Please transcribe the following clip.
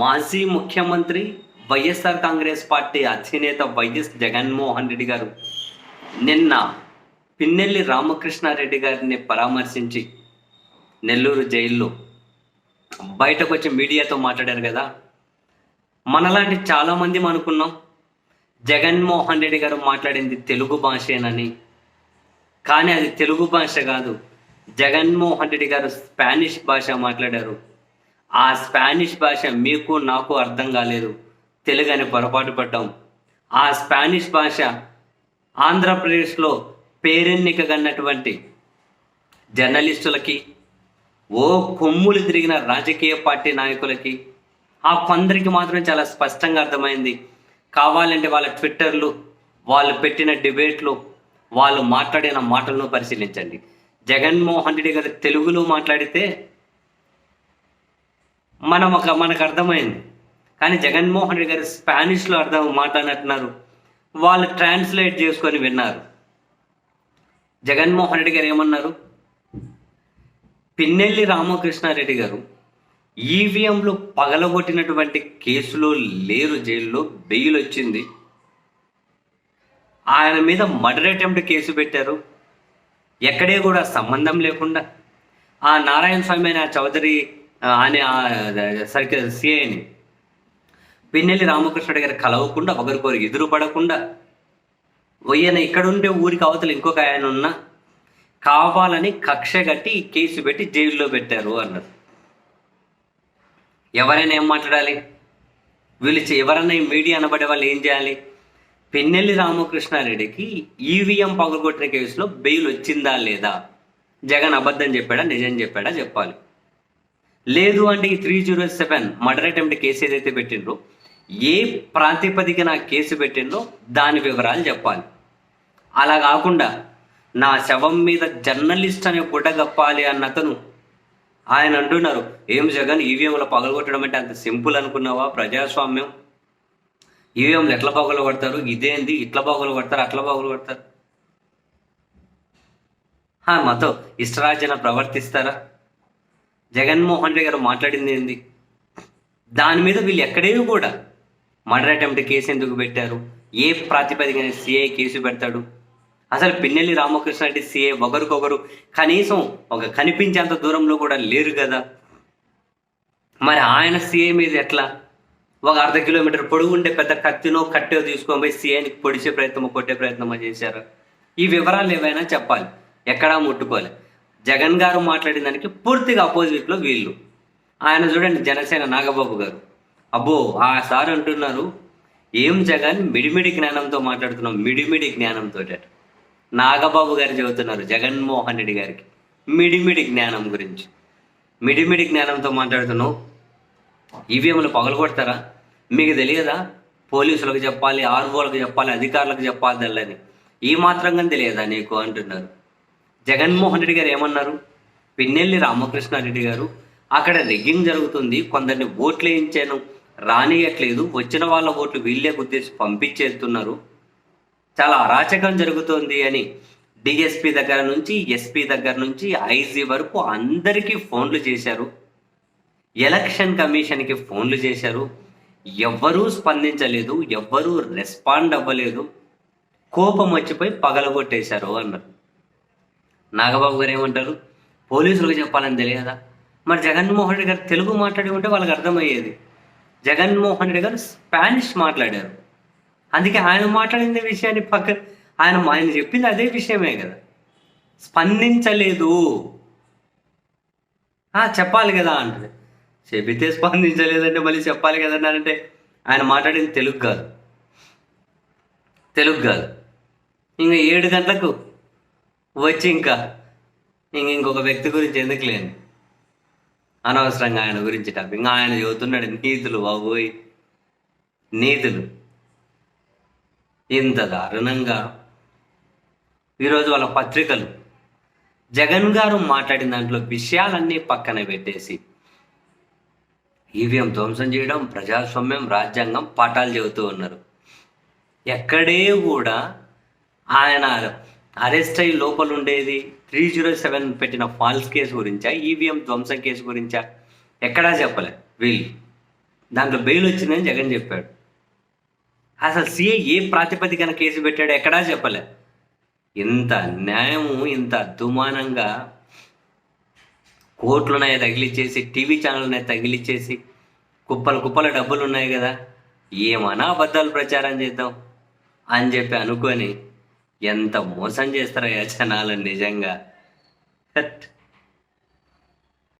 మాజీ ముఖ్యమంత్రి వైఎస్ఆర్ కాంగ్రెస్ పార్టీ అధినేత వైఎస్ జగన్మోహన్ రెడ్డి గారు నిన్న పిన్నెల్లి రామకృష్ణారెడ్డి గారిని పరామర్శించి నెల్లూరు జైల్లో బయటకు వచ్చి మీడియాతో మాట్లాడారు కదా. మనలాంటి చాలామంది అనుకున్నాం జగన్మోహన్ రెడ్డి గారు మాట్లాడింది తెలుగు భాషేనని కానీ అది తెలుగు భాష కాదు. జగన్మోహన్ రెడ్డి గారు స్పానిష్ భాష మాట్లాడారు. ఆ స్పానిష్ భాష మీకు నాకు అర్థం కాలేదు. తెలుగు అని పొరపాటు పడ్డాం. ఆ స్పానిష్ భాష ఆంధ్రప్రదేశ్లో పేరెన్నికగన్నటువంటి జర్నలిస్టులకి ఓ కొమ్ములు తిరిగిన రాజకీయ పార్టీ నాయకులకి ఆ కొందరికి మాత్రం చాలా స్పష్టంగా అర్థమైంది. కావాలంటే వాళ్ళ ట్విట్టర్లు వాళ్ళు పెట్టిన డిబేట్లు వాళ్ళు మాట్లాడిన మాటలను పరిశీలించండి. జగన్మోహన్ రెడ్డి గారు తెలుగులో మాట్లాడితే మనం ఒక మనకు అర్థమైంది. కానీ జగన్మోహన్ రెడ్డి గారు స్పానిష్లో అర్థం మాట్లాడినట్టున్నారు వాళ్ళు ట్రాన్స్లేట్ చేసుకొని విన్నారు. జగన్మోహన్ రెడ్డి గారు ఏమన్నారు? పిన్నెల్లి రామకృష్ణారెడ్డి గారు ఈవీఎంలు పగలగొట్టినటువంటి కేసులో లేరు జైల్లో బెయిల్ వచ్చింది ఆయన మీద మర్డర్ అటెంప్ట్ కేసు పెట్టారు. ఎక్కడే కూడా సంబంధం లేకుండా. ఆ నారాయణ స్వామి అయిన ఆ చౌదరి ఆ, అనే సర్కిల్ సిఐని పిన్నెల్లి రామకృష్ణుడి గారు కలవకుండా ఒకరికొకరు ఎదురు పడకుండా ఈయన ఇక్కడుంటే ఊరికి అవతల ఇంకొక ఆయన ఉన్నా కావాలని కక్ష కట్టి ఈ కేసు పెట్టి జైల్లో పెట్టారు అన్నారు. ఎవరైనా ఏం మాట్లాడాలి? వీళ్ళు ఎవరైనా మీడియా అనబడే వాళ్ళు ఏం చేయాలి? పిన్నెల్లి రామకృష్ణారెడ్డికి ఈవీఎం పగలగొట్టిన కేసులో బెయిల్ వచ్చిందా లేదా? జగన్ అబద్ధం చెప్పాడా? నిజం చెప్పాడా? చెప్పాలి. లేదు అంటే ఈ three zero seven murder attempt case ఏదైతే పెట్టిండ్రో ఏ ప్రాతిపదికన నా కేసు పెట్టిండ్రో దాని వివరాలు చెప్పాలి. అలా కాకుండా నా శవం మీద జర్నలిస్ట్ అనే గుడ్డ కప్పాలి అన్న అతను ఆయన అంటున్నారు. ఏం జగన్ ఈవీఎంలో పగలగొట్టడం అంటే అంత సింపుల్ అనుకున్నావా? ప్రజాస్వామ్యం. ఈవీఎంలు ఎట్లా పగలు కొడతారు ఇదేంది? ఇట్లా పగలు కొడతారు అట్లా పగలు కొడతారు హా, మాతో ఇష్టరాజ్యన ప్రవర్తిస్తారా? జగన్మోహన్ రెడ్డి గారు మాట్లాడింది ఏంది? దాని మీద వీళ్ళు ఎక్కడే కూడా మర్డర్ అటెంప్ట్ కేసు ఎందుకు పెట్టారు? ఏ ప్రాతిపదికన సిఐ కేసు పెడతాడు? అసలు పిన్నెల్లి రామకృష్ణ రెడ్డి సిఐ ఒకరికొకరు కనీసం ఒక కనిపించేంత దూరంలో కూడా లేరు కదా. మరి ఆయన సిఐ మీద ఎట్లా? ఒక అర్ధ కిలోమీటర్ పొడుగు ఉండే పెద్ద కత్తినో కట్టెో తీసుకొని పోయి సిఐని పొడిచే ప్రయత్నమో కొట్టే ప్రయత్నమో చేశారు. ఈ వివరాలు ఏవైనా చెప్పాలి. ఎక్కడా ముట్టుకోలే. జగన్ గారు మాట్లాడిన దానికి పూర్తిగా అపోజిట్లో వీళ్ళు. ఆయన చూడండి జనసేన నాగబాబు గారు. అబ్బో ఆ సార్ అంటున్నారు ఏం జగన్? మిడిమిడి జ్ఞానంతో మాట్లాడుతున్నాం మిడిమిడి జ్ఞానంతో నాగబాబు గారు చెబుతున్నారు జగన్మోహన్ రెడ్డి గారికి మిడిమిడి జ్ఞానం గురించి. మిడిమిడి జ్ఞానంతో మాట్లాడుతున్నావు. ఈవీఎంలు పగలగొడతారా? మీకు తెలియదా? పోలీసులకు చెప్పాలి ఆర్ఓలకు చెప్పాలి అధికారులకు చెప్పాలి తెల్లని. ఈ మాత్రంగా తెలియదా నీకు? అంటున్నారు. జగన్మోహన్ రెడ్డి గారు ఏమన్నారు? పిన్నెల్లి రామకృష్ణారెడ్డి గారు అక్కడ రిగ్గింగ్ జరుగుతుంది కొందరిని ఓట్లు వేయించాను రానియట్లేదు వచ్చిన వాళ్ళ ఓట్లు వీళ్ళే గుర్తించి పంపించేస్తున్నారు. చాలా అరాచకం జరుగుతోంది అని డిఎస్పి దగ్గర నుంచి ఎస్పీ దగ్గర నుంచి ఐజీ వరకు అందరికీ ఫోన్లు చేశారు. ఎలక్షన్ కమిషన్కి ఫోన్లు చేశారు. ఎవ్వరూ స్పందించలేదు ఎవ్వరూ రెస్పాండ్ అవ్వలేదు. కోపం వచ్చిపోయి పగలగొట్టేశారు అన్నారు. నాగబాబు గారు ఏమంటారు? పోలీసులకు చెప్పాలని తెలియదా? మరి జగన్మోహన్ రెడ్డి గారు తెలుగు మాట్లాడి ఉంటే వాళ్ళకి అర్థమయ్యేది. జగన్మోహన్ రెడ్డి గారు స్పానిష్ మాట్లాడారు. అందుకే ఆయన మాట్లాడిన విషయాన్ని పక్క ఆయన ఆయన చెప్పింది అదే విషయమే కదా. స్పందించలేదు. చెప్పాలి కదా అంటుంది. చెబితే స్పందించలేదంటే మళ్ళీ చెప్పాలి కదా అంటే ఆయన మాట్లాడింది తెలుగు కాదు. తెలుగు కాదు. ఇంకా ఏడు గంటలకు వచ్చి ఇంకా ఇంక ఇంకొక వ్యక్తి గురించి ఎందుకు లేని? అనవసరంగా ఆయన గురించి టాపిక్. ఇంకా ఆయన చదువుతున్నాడు నీతులు బాబోయ్. నీతులు. ఇంత దారుణంగా. ఈరోజు వాళ్ళ పత్రికలు. జగన్ గారు మాట్లాడిన దాంట్లో విషయాలన్నీ పక్కన పెట్టేసి ఈవీఎం ధ్వంసం చేయడం ప్రజాస్వామ్యం రాజ్యాంగం పాఠాలు చెబుతూ ఉన్నారు. ఎక్కడే కూడా ఆయన అరెస్ట్ అయ్యి లోపల ఉండేది త్రీ జీరో సెవెన్ పెట్టిన ఫాల్స్ కేసు గురించా ఈవీఎం ధ్వంసం కేసు గురించా? ఎక్కడా చెప్పలే. వీళ్ళు. దాంట్లో బెయిల్ వచ్చిందని జగన్ చెప్పాడు. అసలు సీఏ ఏ ప్రాతిపదికన కేసు పెట్టాడు ఎక్కడా చెప్పలే. ఇంత న్యాయము ఇంత అద్దుమానంగా కోట్లున్నాయి తగిలిచ్చేసి టీవీ ఛానల్నే తగిలిచ్చేసి కుప్పలు కుప్పల డబ్బులు ఉన్నాయి కదా. ఏమన్నా అబద్ధాలు ప్రచారం చేద్దాం అని చెప్పి అనుకొని ఎంత మోసం చేస్తారయ్యా జనాలు నిజంగా హట్.